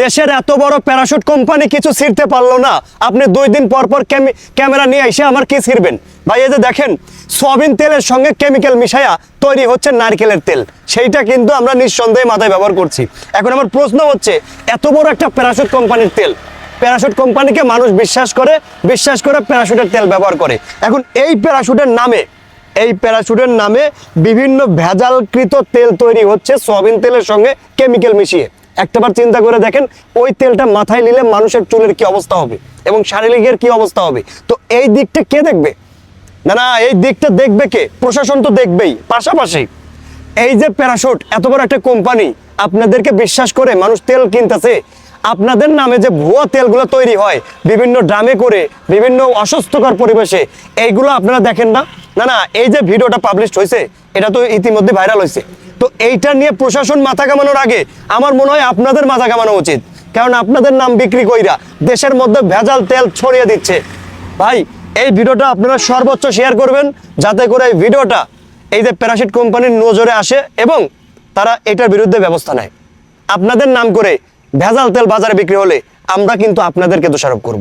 দেশের এত বড় প্যারাশুট কোম্পানি কিছু ছিঁড়তে পারল না। আপনি দুই দিন পর পর ক্যামি- ক্যামেরা নিয়ে এসে আমার কি ছিঁড়বেন? ভাই, এই যে দেখেন, সয়াবিন তেলের সঙ্গে কেমিক্যাল মিশায়া তৈরি হচ্ছে নারকেলের তেল। সেইটা কিন্তু আমরা নিঃসন্দেহে মাথায় ব্যবহার করছি। এখন আমার প্রশ্ন হচ্ছে, এত বড় একটা প্যারাশুট কোম্পানির তেল প্যারাশুট কোম্পানিকে মানুষ বিশ্বাস করে? বিশ্বাস করে প্যারাশুটের তেল ব্যবহার করে। এখন এই প্যারাশুটের নামে, এই প্যারাশুটের নামে বিভিন্ন ভেজালকৃত তেল তৈরি হচ্ছে সয়াবিন তেলের সঙ্গে কেমিক্যাল মিশিয়ে। একটাবার চিন্তা করে দেখেন, ওই তেলটা মাথায় নিলে মানুষের চুলের কি অবস্থা হবে? এবং শারীরিকের কি অবস্থা হবে? তো এই দিকটা কে দেখবে? না না, এই দিকটা দেখবে কে? প্রশাসন তো দেখবেই। পাশাপাশি, এই যে প্যারাশুট এত বড় একটা কোম্পানি, আপনাদেরকে বিশ্বাস করে মানুষ তেল কিনতেছে। আপনাদের নামে যে ভুয়া তেলগুলো তৈরি হয়, বিভিন্ন ড্রামে করে, বিভিন্ন অস্বাস্থ্যকর পরিবেশে, এইগুলো আপনারা দেখেন না? না না, এই যে ভিডিওটা পাবলিশ হয়েছে, এটা তো ইতিমধ্যে ভাইরাল হয়েছে। এইটা নিয়ে প্রশাসন মাথা কামানোর আগে আমার মনে হয় আপনাদের মাথা কামানো উচিত। কারণ আপনাদের নাম বিক্রি কইরা দেশের মধ্যে ভেজাল তেল ছড়িয়ে দিচ্ছে। ভাই, এই ভিডিওটা আপনারা সর্বোচ্চ শেয়ার করবেন যাতে করে এই ভিডিওটা এই যে প্যারাসিট কোম্পানির নজরে আসে এবং তারা এটার বিরুদ্ধে ব্যবস্থা নেয়। আপনাদের নাম করে ভেজাল তেল বাজারে বিক্রি হলে আমরা কিন্তু আপনাদেরকে দোষারোপ করব।